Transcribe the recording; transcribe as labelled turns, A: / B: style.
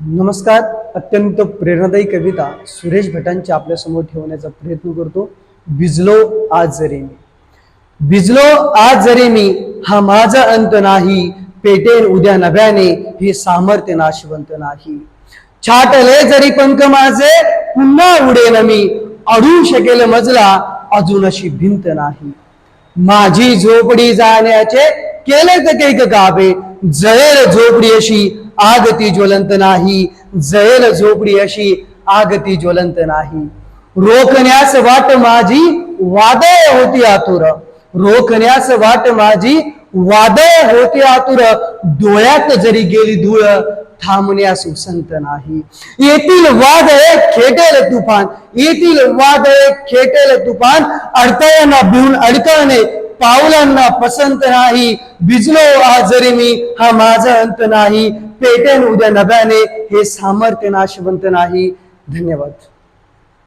A: नमस्कार अत्यंत प्रेरणादायी कविता सुरेश भटांच्या आपल्यासमोर ठेवण्याचा प्रयत्न करतो. बिजलो आज जरे मी. बिजलो आज जरी मी हा माझा अंत नाही पेटेन उद्या नव्याने हे सामर्थ्य नाशवंत नाही. छाटले जरी पंख माझे पुन्हा उडेन मी. अडू शकेल मजला अजून अशी भिंत नाही. माझी झोपडी जाण्याचे केले तर कैक गावे जळेल झोपडी अशी आग ती ज्वलंत नाही. जळेल झोपडी अशी आग ती ज्वलंत नाही. रोखण्यास वाट माझी वादळ होती आतुर. रोखण्यास वाट माझी वादळ होती आतुर. डोळ्यात जरी गेली धूळ थांबण्यास उसंत नाही. येथील वादळे खेटेल तुफान. येथील वादळे खेटेल तुफान. अडथळ्यांना भिवून अडकळणे पावलांना पसंत नाही. भिजलो आज जरी मी हा माझा अंत नाही. पेटेन उद्या नव्याने हे सामर्थ्य नाशवंत नाही. धन्यवाद.